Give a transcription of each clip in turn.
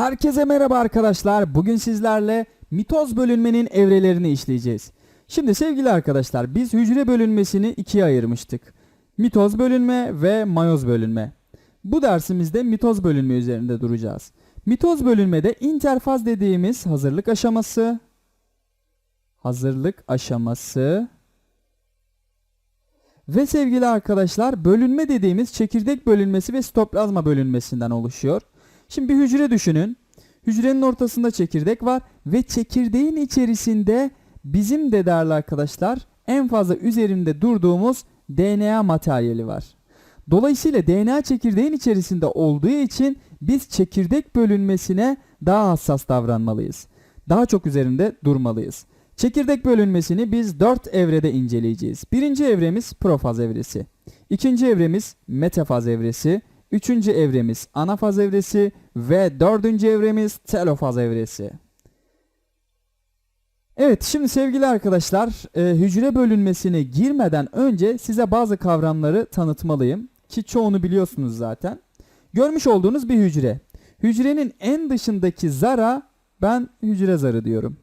Herkese merhaba arkadaşlar. Bugün sizlerle mitoz bölünmenin evrelerini işleyeceğiz. Şimdi sevgili arkadaşlar biz hücre bölünmesini ikiye ayırmıştık. Mitoz bölünme ve mayoz bölünme. Bu dersimizde mitoz bölünme üzerinde duracağız. Mitoz bölünmede interfaz dediğimiz hazırlık aşaması, hazırlık aşaması ve sevgili arkadaşlar bölünme dediğimiz çekirdek bölünmesi ve sitoplazma bölünmesinden oluşuyor. Şimdi bir hücre düşünün. Hücrenin ortasında çekirdek var ve çekirdeğin içerisinde bizim de değerli arkadaşlar en fazla üzerinde durduğumuz DNA materyali var. Dolayısıyla DNA çekirdeğin içerisinde olduğu için biz çekirdek bölünmesine daha hassas davranmalıyız. Daha çok üzerinde durmalıyız. Çekirdek bölünmesini biz 4 evrede inceleyeceğiz. Birinci evremiz profaz evresi. İkinci evremiz metafaz evresi. Üçüncü evremiz anafaz evresi ve dördüncü evremiz telofaz evresi. Evet şimdi sevgili arkadaşlar e, hücre bölünmesine girmeden önce size bazı kavramları tanıtmalıyım. Ki çoğunu biliyorsunuz zaten. Görmüş olduğunuz bir hücre. Hücrenin en dışındaki zara ben hücre zarı diyorum.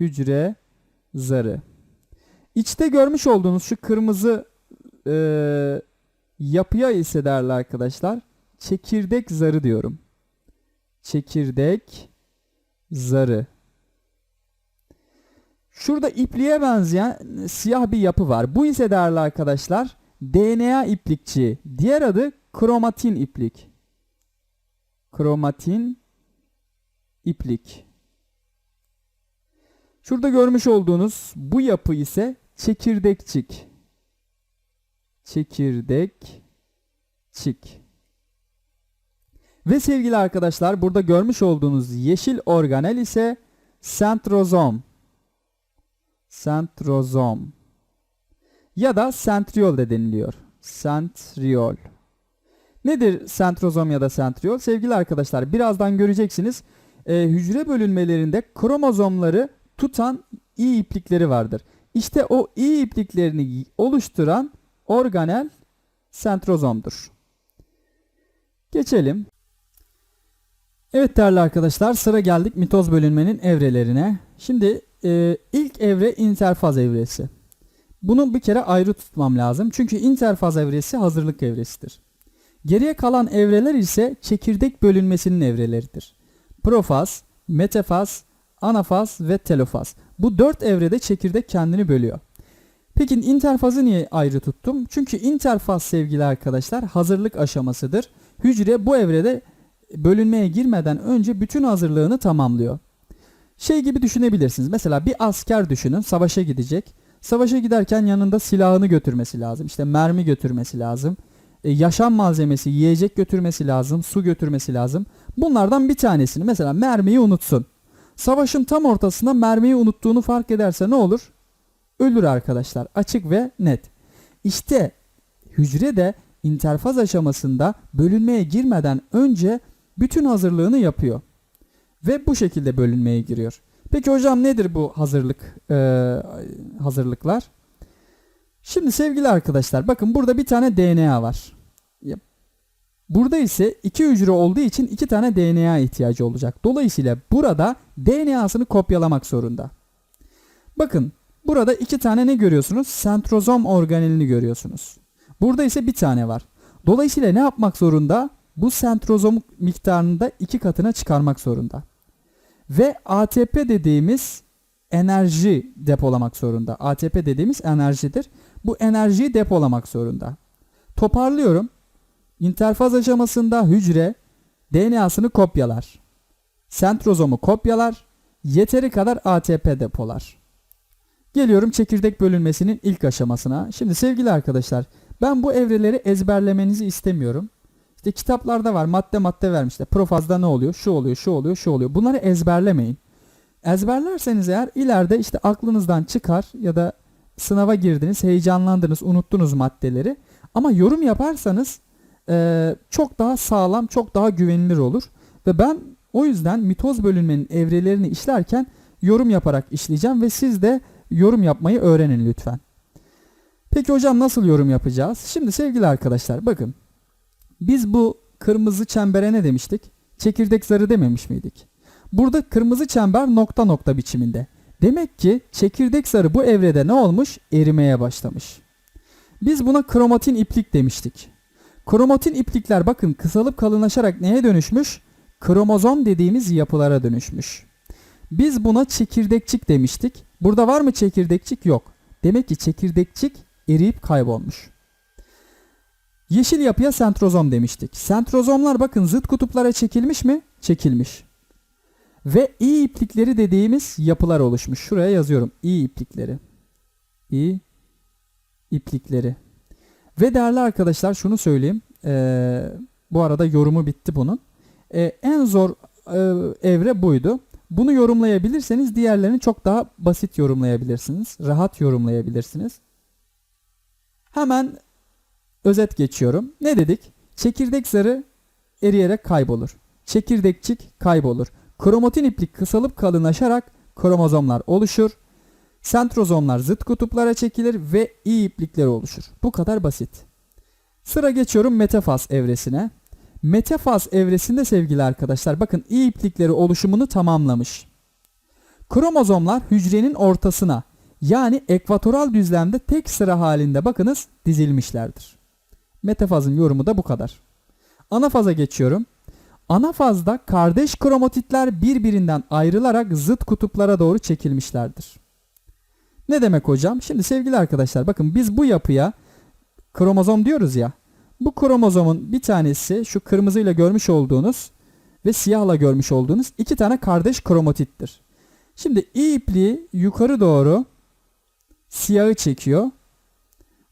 Hücre zarı. İçte görmüş olduğunuz şu kırmızı e, yapıya ise değerli arkadaşlar çekirdek zarı diyorum. Çekirdek zarı. Şurada ipliğe benzeyen siyah bir yapı var. Bu ise değerli arkadaşlar DNA iplikçi. Diğer adı kromatin iplik. Kromatin iplik. Şurada görmüş olduğunuz bu yapı ise çekirdekçik. Çekirdekçik. Ve sevgili arkadaşlar burada görmüş olduğunuz yeşil organel ise sentrozom. Sentrozom. Ya da sentriol de deniliyor. Sentriol. Nedir sentrozom ya da sentriol? Sevgili arkadaşlar birazdan göreceksiniz. Ee, hücre bölünmelerinde kromozomları tutan iyi iplikleri vardır. İşte o iyi ipliklerini oluşturan organel sentrozomdur. Geçelim. Evet değerli arkadaşlar sıra geldik mitoz bölünmenin evrelerine. Şimdi e, ilk evre interfaz evresi. Bunu bir kere ayrı tutmam lazım. Çünkü interfaz evresi hazırlık evresidir. Geriye kalan evreler ise çekirdek bölünmesinin evreleridir. Profaz, metafaz, anafaz ve telofaz. Bu dört evrede çekirdek kendini bölüyor. Peki interfazı niye ayrı tuttum? Çünkü interfaz sevgili arkadaşlar hazırlık aşamasıdır. Hücre bu evrede bölünmeye girmeden önce bütün hazırlığını tamamlıyor. Şey gibi düşünebilirsiniz. Mesela bir asker düşünün savaşa gidecek. Savaşa giderken yanında silahını götürmesi lazım. İşte mermi götürmesi lazım. E, yaşam malzemesi, yiyecek götürmesi lazım. Su götürmesi lazım. Bunlardan bir tanesini mesela mermiyi unutsun. Savaşın tam ortasında mermiyi unuttuğunu fark ederse ne olur? Ölür arkadaşlar. Açık ve net. İşte hücre de interfaz aşamasında bölünmeye girmeden önce bütün hazırlığını yapıyor. Ve bu şekilde bölünmeye giriyor. Peki hocam nedir bu hazırlık e, hazırlıklar? Şimdi sevgili arkadaşlar bakın burada bir tane DNA var. Burada ise iki hücre olduğu için iki tane DNA ihtiyacı olacak. Dolayısıyla burada DNA'sını kopyalamak zorunda. Bakın burada iki tane ne görüyorsunuz? Sentrozom organelini görüyorsunuz. Burada ise bir tane var. Dolayısıyla ne yapmak zorunda? Bu sentrozom miktarını da iki katına çıkarmak zorunda. Ve ATP dediğimiz enerji depolamak zorunda. ATP dediğimiz enerjidir. Bu enerjiyi depolamak zorunda. Toparlıyorum. İnterfaz aşamasında hücre DNA'sını kopyalar. Sentrozomu kopyalar. Yeteri kadar ATP depolar. Geliyorum çekirdek bölünmesinin ilk aşamasına. Şimdi sevgili arkadaşlar ben bu evreleri ezberlemenizi istemiyorum. İşte kitaplarda var madde madde vermişler. Profazda ne oluyor? Şu oluyor, şu oluyor, şu oluyor. Bunları ezberlemeyin. Ezberlerseniz eğer ileride işte aklınızdan çıkar ya da sınava girdiniz, heyecanlandınız, unuttunuz maddeleri. Ama yorum yaparsanız e, çok daha sağlam, çok daha güvenilir olur. Ve ben o yüzden mitoz bölünmenin evrelerini işlerken yorum yaparak işleyeceğim ve siz de yorum yapmayı öğrenin lütfen. Peki hocam nasıl yorum yapacağız? Şimdi sevgili arkadaşlar bakın. Biz bu kırmızı çembere ne demiştik? çekirdek zarı dememiş miydik? Burada kırmızı çember nokta nokta biçiminde. Demek ki çekirdek zarı bu evrede ne olmuş? Erimeye başlamış. Biz buna kromatin iplik demiştik. Kromatin iplikler bakın kısalıp kalınlaşarak neye dönüşmüş? Kromozom dediğimiz yapılara dönüşmüş. Biz buna çekirdekçik demiştik. Burada var mı çekirdekçik? Yok. Demek ki çekirdekçik eriyip kaybolmuş. Yeşil yapıya sentrozom demiştik. Sentrozomlar bakın zıt kutuplara çekilmiş mi? Çekilmiş. Ve i iplikleri dediğimiz yapılar oluşmuş. Şuraya yazıyorum. i iplikleri. i iplikleri. Ve değerli arkadaşlar şunu söyleyeyim. Ee, bu arada yorumu bitti bunun. Ee, en zor e, evre buydu. Bunu yorumlayabilirseniz diğerlerini çok daha basit yorumlayabilirsiniz. Rahat yorumlayabilirsiniz. Hemen özet geçiyorum. Ne dedik? Çekirdek zarı eriyerek kaybolur. Çekirdekçik kaybolur. Kromatin iplik kısalıp kalınlaşarak kromozomlar oluşur. Sentrozomlar zıt kutuplara çekilir ve i iplikleri oluşur. Bu kadar basit. Sıra geçiyorum metafaz evresine. Metafaz evresinde sevgili arkadaşlar bakın i iplikleri oluşumunu tamamlamış. Kromozomlar hücrenin ortasına yani ekvatoral düzlemde tek sıra halinde bakınız dizilmişlerdir. Metafazın yorumu da bu kadar. Anafaza geçiyorum. Anafazda kardeş kromatitler birbirinden ayrılarak zıt kutuplara doğru çekilmişlerdir. Ne demek hocam? Şimdi sevgili arkadaşlar bakın biz bu yapıya kromozom diyoruz ya. Bu kromozomun bir tanesi şu kırmızıyla görmüş olduğunuz ve siyahla görmüş olduğunuz iki tane kardeş kromatittir. Şimdi i ipliği yukarı doğru siyahı çekiyor.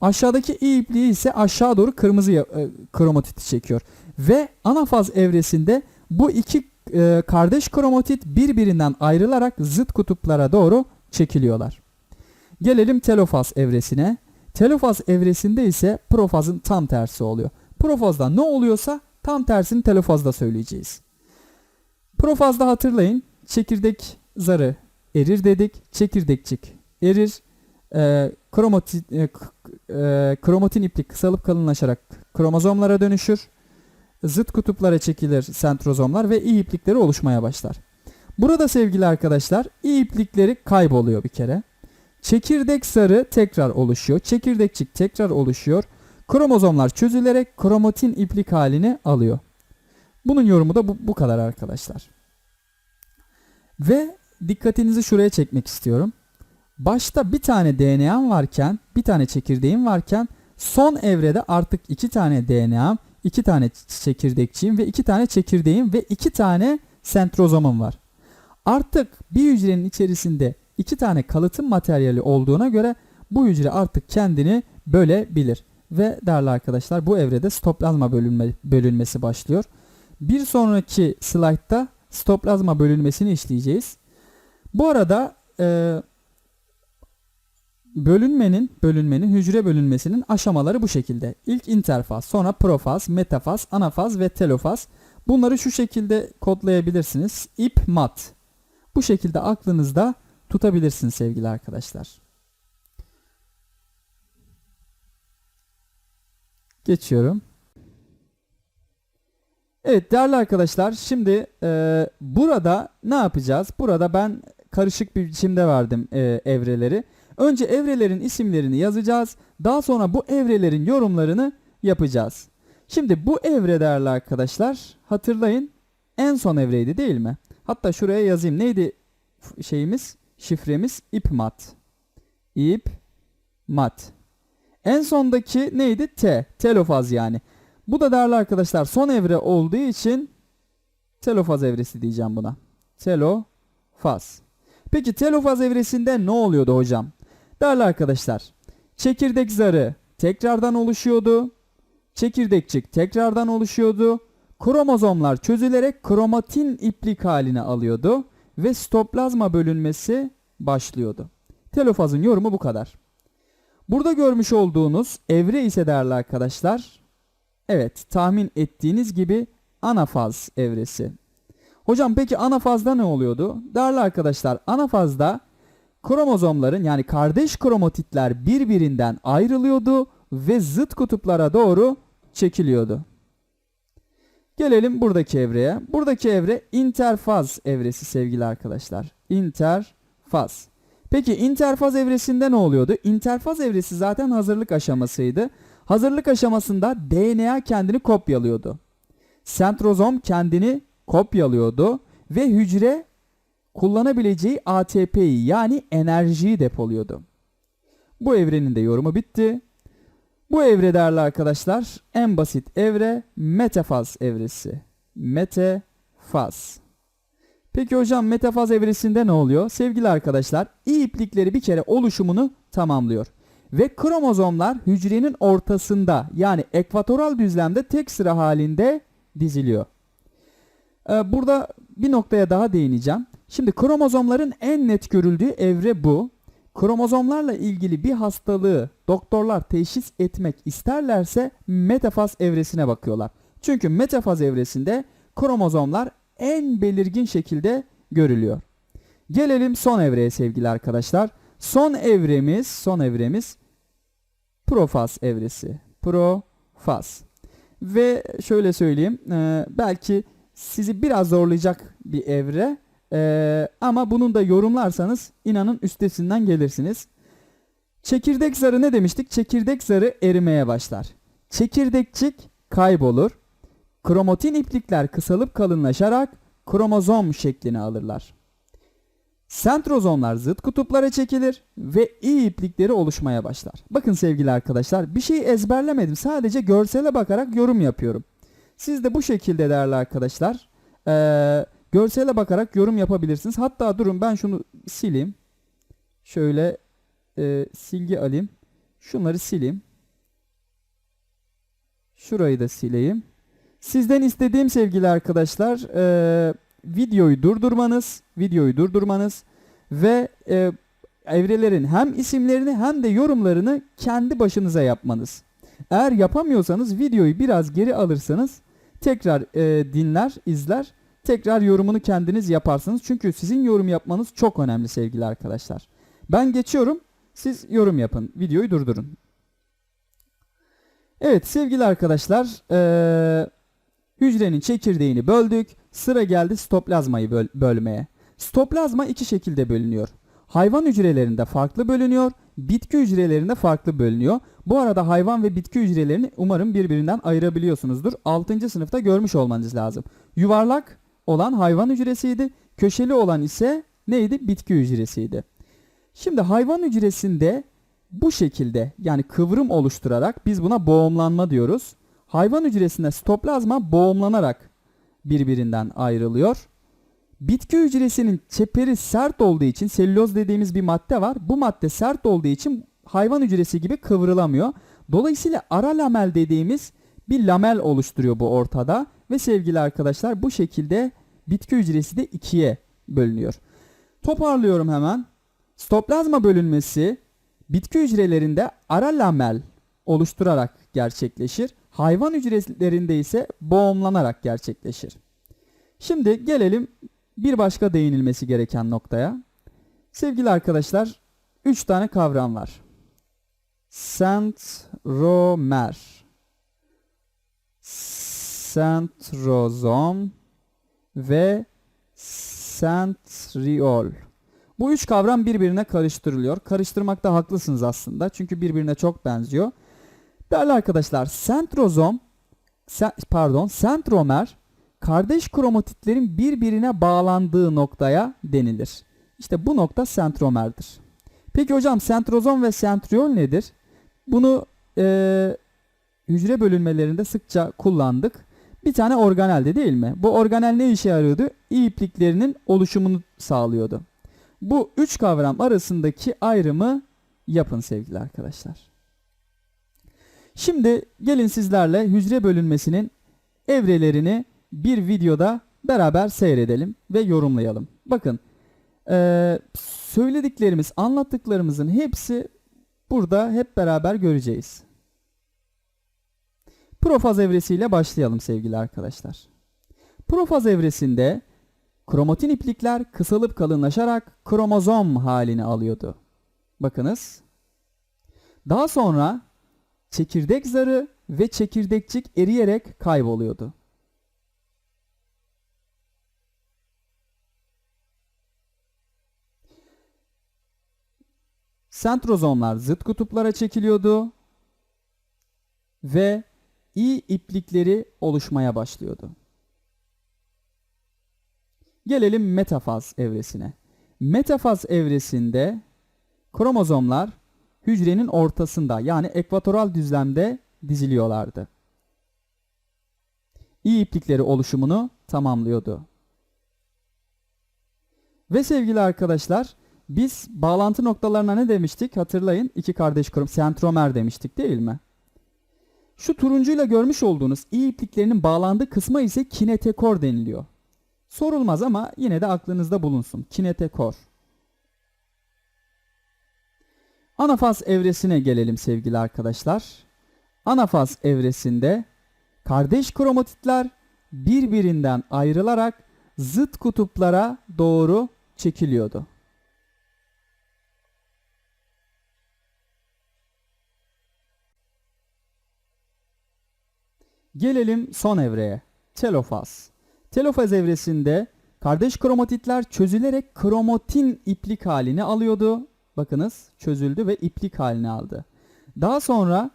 Aşağıdaki i ipliği ise aşağı doğru kırmızı e, kromatiti çekiyor. Ve anafaz evresinde bu iki e, kardeş kromatit birbirinden ayrılarak zıt kutuplara doğru çekiliyorlar. Gelelim telofaz evresine. Telofaz evresinde ise profazın tam tersi oluyor. Profazda ne oluyorsa tam tersini telofazda söyleyeceğiz. Profazda hatırlayın çekirdek zarı erir dedik. Çekirdekçik erir. E, kromatin, e, kromatin iplik kısalıp kalınlaşarak kromozomlara dönüşür. Zıt kutuplara çekilir sentrozomlar ve i iplikleri oluşmaya başlar. Burada sevgili arkadaşlar i iplikleri kayboluyor bir kere. Çekirdek sarı tekrar oluşuyor. Çekirdekçik tekrar oluşuyor. Kromozomlar çözülerek kromatin iplik halini alıyor. Bunun yorumu da bu, bu kadar arkadaşlar. Ve dikkatinizi şuraya çekmek istiyorum. Başta bir tane DNA'm varken, bir tane çekirdeğim varken son evrede artık iki tane DNA'm, iki tane çekirdekçiyim ve iki tane çekirdeğim ve iki tane sentrozomum var. Artık bir hücrenin içerisinde iki tane kalıtım materyali olduğuna göre bu hücre artık kendini bölebilir. Ve değerli arkadaşlar bu evrede stoplazma bölünme, bölünmesi başlıyor. Bir sonraki slaytta stoplazma bölünmesini işleyeceğiz. Bu arada e, bölünmenin, bölünmenin, hücre bölünmesinin aşamaları bu şekilde. İlk interfaz, sonra profaz, metafaz, anafaz ve telofaz. Bunları şu şekilde kodlayabilirsiniz. İp, mat. Bu şekilde aklınızda tutabilirsiniz sevgili arkadaşlar. Geçiyorum. Evet değerli arkadaşlar şimdi e, burada ne yapacağız? Burada ben karışık bir biçimde verdim e, evreleri. Önce evrelerin isimlerini yazacağız. Daha sonra bu evrelerin yorumlarını yapacağız. Şimdi bu evre değerli arkadaşlar hatırlayın en son evreydi değil mi? Hatta şuraya yazayım. Neydi şeyimiz? Şifremiz ipmat. İp mat. En sondaki neydi? T. Telofaz yani. Bu da değerli arkadaşlar son evre olduğu için telofaz evresi diyeceğim buna. Telofaz. Peki telofaz evresinde ne oluyordu hocam? Değerli arkadaşlar, çekirdek zarı tekrardan oluşuyordu. Çekirdekçik tekrardan oluşuyordu. Kromozomlar çözülerek kromatin iplik haline alıyordu ve stoplazma bölünmesi başlıyordu. Telofazın yorumu bu kadar. Burada görmüş olduğunuz evre ise değerli arkadaşlar, evet tahmin ettiğiniz gibi anafaz evresi. Hocam peki anafazda ne oluyordu? Değerli arkadaşlar anafazda kromozomların yani kardeş kromatitler birbirinden ayrılıyordu ve zıt kutuplara doğru çekiliyordu. Gelelim buradaki evreye. Buradaki evre interfaz evresi sevgili arkadaşlar. Interfaz. Peki interfaz evresinde ne oluyordu? Interfaz evresi zaten hazırlık aşamasıydı. Hazırlık aşamasında DNA kendini kopyalıyordu. Sentrozom kendini kopyalıyordu ve hücre kullanabileceği ATP'yi yani enerjiyi depoluyordu. Bu evrenin de yorumu bitti. Bu evre değerli arkadaşlar en basit evre metafaz evresi. Metafaz. Peki hocam metafaz evresinde ne oluyor? Sevgili arkadaşlar iplikleri bir kere oluşumunu tamamlıyor. Ve kromozomlar hücrenin ortasında yani ekvatoral düzlemde tek sıra halinde diziliyor. Ee, burada bir noktaya daha değineceğim. Şimdi kromozomların en net görüldüğü evre bu. Kromozomlarla ilgili bir hastalığı doktorlar teşhis etmek isterlerse metafaz evresine bakıyorlar. Çünkü metafaz evresinde kromozomlar en belirgin şekilde görülüyor. Gelelim son evreye sevgili arkadaşlar. Son evremiz, son evremiz profaz evresi. Profaz. Ve şöyle söyleyeyim, belki sizi biraz zorlayacak bir evre e, ama bunun da yorumlarsanız inanın üstesinden gelirsiniz. Çekirdek zarı ne demiştik? Çekirdek zarı erimeye başlar. Çekirdekçik kaybolur. Kromatin iplikler kısalıp kalınlaşarak kromozom şeklini alırlar. Sentrozomlar zıt kutuplara çekilir ve iyi iplikleri oluşmaya başlar. Bakın sevgili arkadaşlar bir şeyi ezberlemedim. Sadece görsele bakarak yorum yapıyorum. Siz de bu şekilde değerli arkadaşlar ee, görsele bakarak yorum yapabilirsiniz. Hatta durun ben şunu sileyim. Şöyle e, silgi alayım. Şunları sileyim. Şurayı da sileyim. Sizden istediğim sevgili arkadaşlar e, videoyu durdurmanız, videoyu durdurmanız ve e, evrelerin hem isimlerini hem de yorumlarını kendi başınıza yapmanız. Eğer yapamıyorsanız videoyu biraz geri alırsanız tekrar e, dinler, izler, tekrar yorumunu kendiniz yaparsınız. Çünkü sizin yorum yapmanız çok önemli sevgili arkadaşlar. Ben geçiyorum, siz yorum yapın, videoyu durdurun. Evet sevgili arkadaşlar, e, hücrenin çekirdeğini böldük. Sıra geldi stoplazmayı böl- bölmeye. Stoplazma iki şekilde bölünüyor. Hayvan hücrelerinde farklı bölünüyor, bitki hücrelerinde farklı bölünüyor. Bu arada hayvan ve bitki hücrelerini umarım birbirinden ayırabiliyorsunuzdur. 6. sınıfta görmüş olmanız lazım. Yuvarlak olan hayvan hücresiydi, köşeli olan ise neydi? Bitki hücresiydi. Şimdi hayvan hücresinde bu şekilde yani kıvrım oluşturarak biz buna boğumlanma diyoruz. Hayvan hücresinde stoplazma boğumlanarak birbirinden ayrılıyor. Bitki hücresinin çeperi sert olduğu için selüloz dediğimiz bir madde var. Bu madde sert olduğu için hayvan hücresi gibi kıvrılamıyor. Dolayısıyla ara lamel dediğimiz bir lamel oluşturuyor bu ortada ve sevgili arkadaşlar bu şekilde bitki hücresi de ikiye bölünüyor. Toparlıyorum hemen. Stoplazma bölünmesi bitki hücrelerinde ara lamel oluşturarak gerçekleşir. Hayvan hücrelerinde ise boğumlanarak gerçekleşir. Şimdi gelelim bir başka değinilmesi gereken noktaya. Sevgili arkadaşlar, 3 tane kavram var. Sentromer, sentrozom ve sentriol. Bu üç kavram birbirine karıştırılıyor. Karıştırmakta haklısınız aslında. Çünkü birbirine çok benziyor. Değerli arkadaşlar, sentrozom sen, pardon, sentromer kardeş kromatitlerin birbirine bağlandığı noktaya denilir. İşte bu nokta sentromerdir. Peki hocam sentrozom ve sentriol nedir? Bunu e, hücre bölünmelerinde sıkça kullandık. Bir tane organeldi değil mi? Bu organel ne işe yarıyordu? İyi ipliklerinin oluşumunu sağlıyordu. Bu üç kavram arasındaki ayrımı yapın sevgili arkadaşlar. Şimdi gelin sizlerle hücre bölünmesinin evrelerini bir videoda beraber seyredelim ve yorumlayalım. Bakın ee, söylediklerimiz, anlattıklarımızın hepsi burada hep beraber göreceğiz. Profaz evresiyle başlayalım sevgili arkadaşlar. Profaz evresinde kromatin iplikler kısalıp kalınlaşarak kromozom halini alıyordu. Bakınız. Daha sonra çekirdek zarı ve çekirdekçik eriyerek kayboluyordu. Sentrozomlar zıt kutuplara çekiliyordu ve iyi iplikleri oluşmaya başlıyordu. Gelelim metafaz evresine. Metafaz evresinde kromozomlar hücrenin ortasında yani ekvatoral düzlemde diziliyorlardı. İyi iplikleri oluşumunu tamamlıyordu. Ve sevgili arkadaşlar biz bağlantı noktalarına ne demiştik? Hatırlayın iki kardeş krom sentromer demiştik değil mi? Şu turuncuyla görmüş olduğunuz iyi ipliklerinin bağlandığı kısma ise kinetekor deniliyor. Sorulmaz ama yine de aklınızda bulunsun. Kinetekor. Anafaz evresine gelelim sevgili arkadaşlar. Anafaz evresinde kardeş kromatitler birbirinden ayrılarak zıt kutuplara doğru çekiliyordu. Gelelim son evreye. Telofaz. Telofaz evresinde kardeş kromatitler çözülerek kromatin iplik halini alıyordu. Bakınız çözüldü ve iplik halini aldı. Daha sonra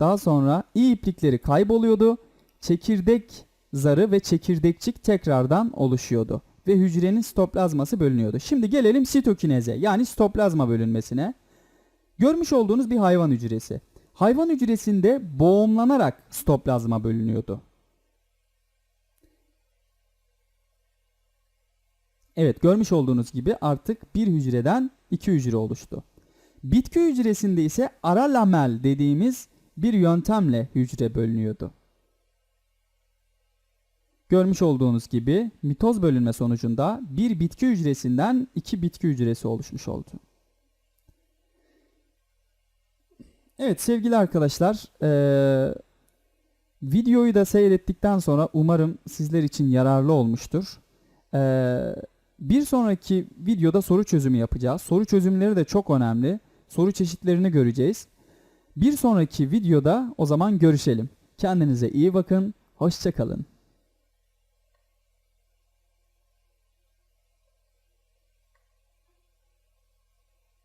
daha sonra iyi iplikleri kayboluyordu. Çekirdek zarı ve çekirdekçik tekrardan oluşuyordu ve hücrenin sitoplazması bölünüyordu. Şimdi gelelim sitokineze yani sitoplazma bölünmesine. Görmüş olduğunuz bir hayvan hücresi. Hayvan hücresinde boğumlanarak sitoplazma bölünüyordu. Evet görmüş olduğunuz gibi artık bir hücreden iki hücre oluştu. Bitki hücresinde ise ara lamel dediğimiz bir yöntemle hücre bölünüyordu. Görmüş olduğunuz gibi mitoz bölünme sonucunda bir bitki hücresinden iki bitki hücresi oluşmuş oldu. Evet sevgili arkadaşlar eee, videoyu da seyrettikten sonra umarım sizler için yararlı olmuştur. Eee, bir sonraki videoda soru çözümü yapacağız. Soru çözümleri de çok önemli. Soru çeşitlerini göreceğiz. Bir sonraki videoda o zaman görüşelim. Kendinize iyi bakın. Hoşçakalın.